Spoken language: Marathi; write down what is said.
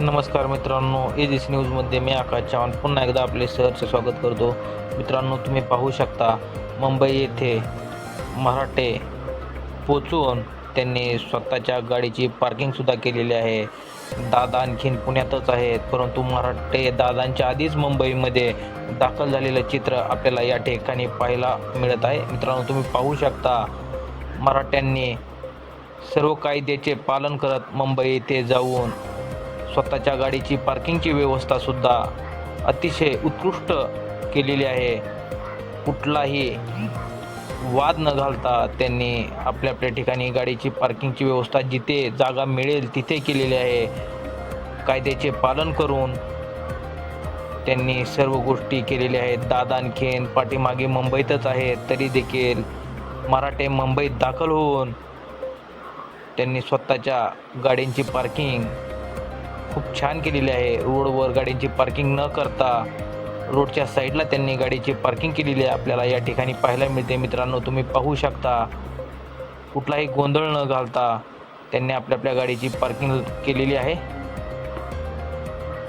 नमस्कार मित्रांनो एजीस न्यूजमध्ये मी आकाश चव्हाण. पुन्हा एकदा आपले सहर्ष स्वागत करतो. मित्रांनो तुम्ही पाहू शकता मुंबई येथे मराठे पोचून त्यांनी स्वतःच्या गाडीची पार्किंगसुद्धा केलेली आहे. दादा आणखीन पुण्यातच आहेत परंतु मराठे दादांच्या आधीच मुंबईमध्ये दाखल झालेलं चित्र आपल्याला या ठिकाणी पाहायला मिळत आहे. मित्रांनो तुम्ही पाहू शकता मराठ्यांनी सर्व कायद्याचे पालन करत मुंबई येथे जाऊन स्वतःच्या गाडीची पार्किंगची व्यवस्थासुद्धा अतिशय उत्कृष्ट केलेली आहे. कुठलाही वाद न घालता त्यांनी आपल्या आपल्या ठिकाणी गाडीची पार्किंगची व्यवस्था जिथे जागा मिळेल तिथे केलेली आहे. कायद्याचे पालन करून त्यांनी सर्व गोष्टी केलेल्या आहेत. दादा आणखीन पाठीमागे मुंबईतच आहेत. तरी देखील मराठे मुंबईत दाखल होऊन त्यांनी स्वतःच्या गाड्यांची पार्किंग खूप छान केलेली आहे. रोडवर गाडींची पार्किंग न करता रोडच्या साईडला त्यांनी गाडीची पार्किंग केलेली आहे. आपल्याला या ठिकाणी पाहायला मिळते. मित्रांनो तुम्ही पाहू शकता. कुठलाही गोंधळ न घालता त्यांनी आपल्या आपल्या गाडीची पार्किंग केलेली आहे.